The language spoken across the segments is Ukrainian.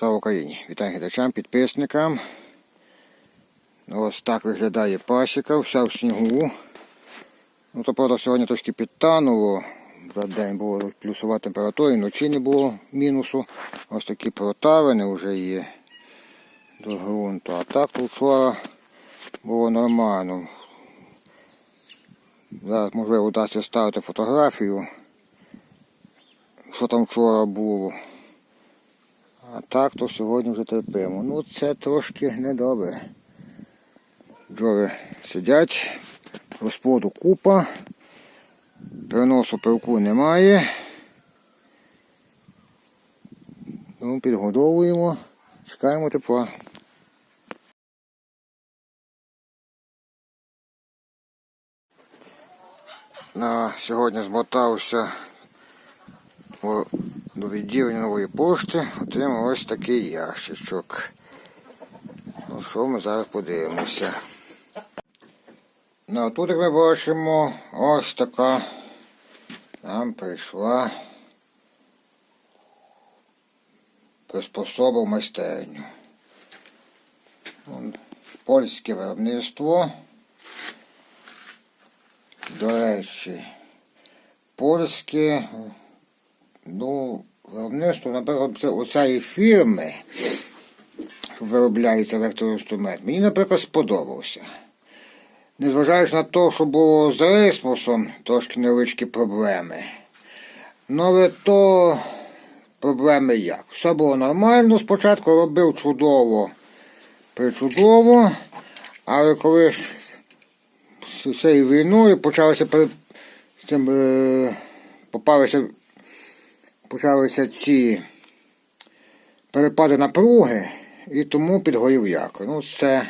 Слава Україні! Вітаю глядачам, підписникам. Ну, Ось так виглядає пасіка, вся в снігу. Ну, то правда сьогодні трошки підтануло. За день було плюсова температура, і вночі не було мінусу. Ось такі протавини вже є до ґрунту. А так вчора було нормально. Зараз можливо вдасться ставити фотографію, що там вчора було. Так то сьогодні вже терпимо. Ну це трошки недобре. Бджоли сидять, розплоду купа, переносу пилку немає. Ну, підгодовуємо, чекаємо тепла. На сьогодні змотався до відділення нової пошти, отримав ось такий ящичок. Ну що ми зараз подивимося. Ну, а тут, як ми бачимо, ось така нам прийшла приспособа в майстерню. Польське виробництво. До речі, польське Ну, виробництво, наприклад, це- оцієї фірми, що виробляється електроінструмент, мені, наприклад, сподобався. Незважаючи на те, що було з рисмусом трошки невеличкі проблеми. Ну, але то проблеми як? Все було нормально, спочатку робив чудово, причудово, але коли з цією війною почалося пере- цим, е, попалися почалися ці перепади напруги, і тому підгорів якор. Ну, це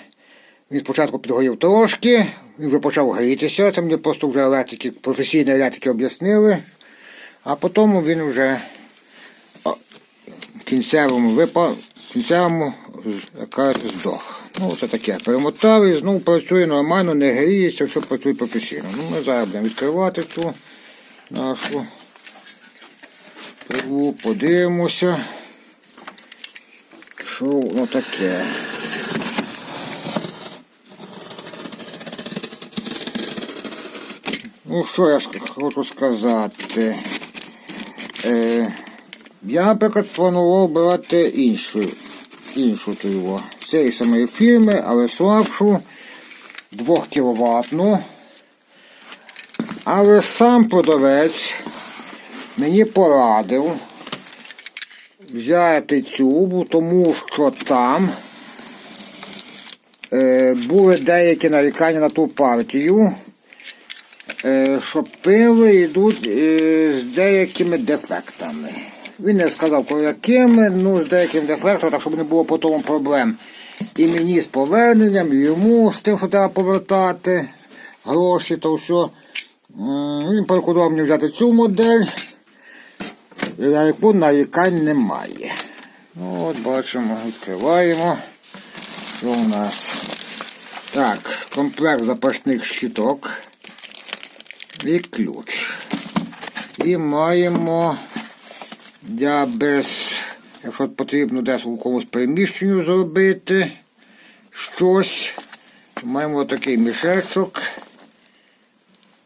він спочатку підгорів трошки, він вже почав грітися, це мені просто вже електрики, професійні електрики об'яснили, а потім він вже в кінцевому випав, в кінцевому якраз здох. Ну, це таке. Перемотав і знову працює нормально, не гріється, все працює професійно. Ну, ми зараз будемо відкривати цю нашу Пиву, подивимося, що воно таке. Ну, що я хочу сказати. Е, я, наприклад, планував брати іншу, іншу триву. Цієї самої фірми, але слабшу, 2 кВт. Але сам продавець мені порадив взяти цю, тому що там е, були деякі нарікання на ту партію, е, що пиви йдуть е, з деякими дефектами. Він не сказав, про якими, ну з деякими дефектами, так щоб не було потім проблем. І мені з поверненням, і йому з тим, що треба повертати гроші, то все. Він порекомендував мені взяти цю модель на яку нарікань немає. Ну, от бачимо, відкриваємо. Що у нас? Так, комплект запашних щиток і ключ. І маємо для без, якщо потрібно десь у комусь приміщенню зробити щось. Маємо такий мішечок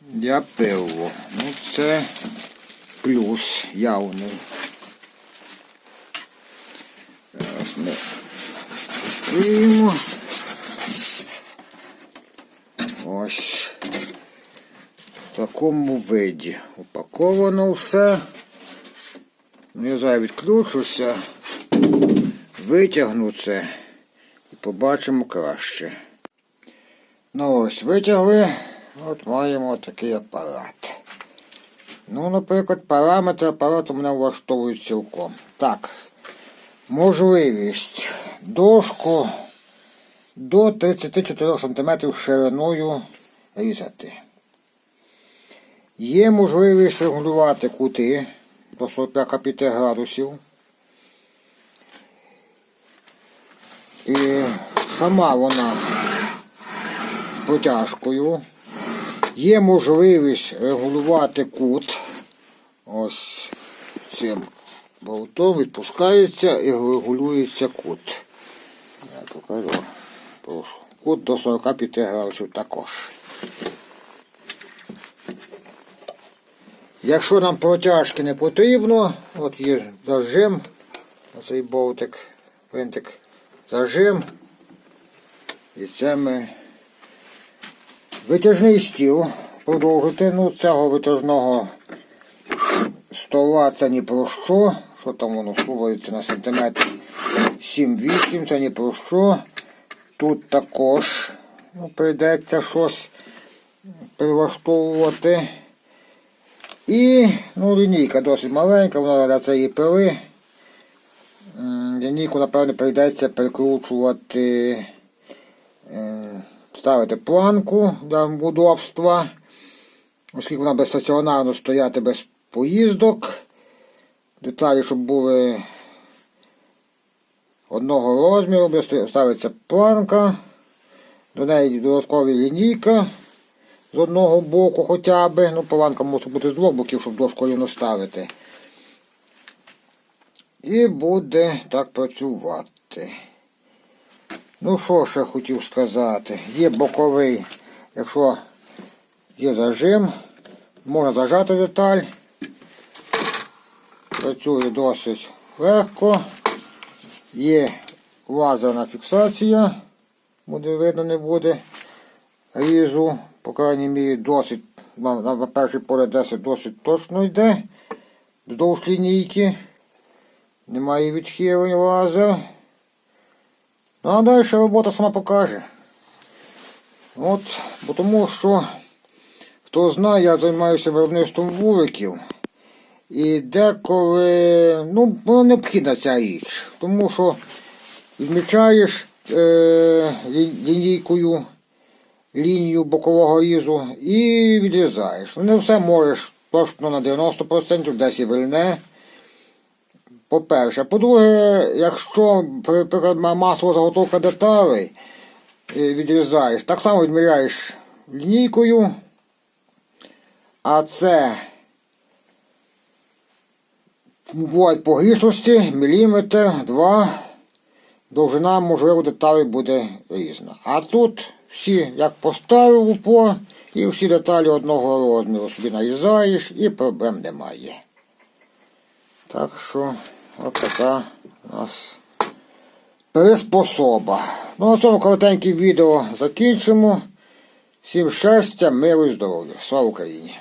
для пиву. Ну, це плюс явний. Зараз ми відкриємо. Ось в такому виді. Упаковано все. Ну, я зараз відключуся, витягну це і побачимо краще. Ну ось витягли, от маємо такий апарат. Ну, наприклад, параметри апарату мене влаштовують цілком. Так, можливість дошку до 34 см шириною різати. Є можливість регулювати кути до 45 градусів. І сама вона протяжкою. Є можливість регулювати кут ось цим болтом відпускається і регулюється кут. Я покажу. Прошу. Кут до 45 градусів також. Якщо нам протяжки не потрібно, от є зажим, оцей болтик, винтик, зажим. І це ми витяжний стіл продовжити. Ну, цього витяжного стола це ні про що. Що там воно слухається на сантиметр 7-8, це ні про що. Тут також ну, прийдеться щось прилаштовувати. І ну, лінійка досить маленька, вона для цієї пили. Лінійку, напевно, прийдеться прикручувати, е, ставити планку для удобства, оскільки вона буде стаціонарно стояти без поїздок. Деталі, щоб були одного розміру, ставиться планка, до неї додаткова лінійка з одного боку хоча б. Ну, планка може бути з двох боків, щоб дошку рівно ставити. І буде так працювати. Ну, що ще хотів сказати? Є боковий, якщо є зажим, можна зажати деталь. Працює досить легко. Є лазерна фіксація, буде видно, не буде різу, по крайній мірі, досить, на, перший поле 10 досить точно йде. Вздовж лінійки. Немає відхилень лазер. Ну а далі робота сама покаже. От, тому що, хто знає, я займаюся виробництвом вуликів. І деколи, ну, вона необхідна ця річ. Тому що відмічаєш е, лінійкою лінію бокового різу і відрізаєш. Ну, не все можеш точно на 90%, десь і вильне. По-перше. По-друге, якщо, наприклад, масова заготовка деталей е, відрізаєш, так само відміряєш лінійкою, а це бувають погрішності, міліметр, два, довжина, можливо, деталей буде різна. А тут всі, як поставив упор, і всі деталі одного розміру собі нарізаєш і проблем немає. Так що, от така у нас приспособа. Ну, на цьому коротеньке відео закінчимо. Всім щастя, миру і здоров'я. Слава Україні!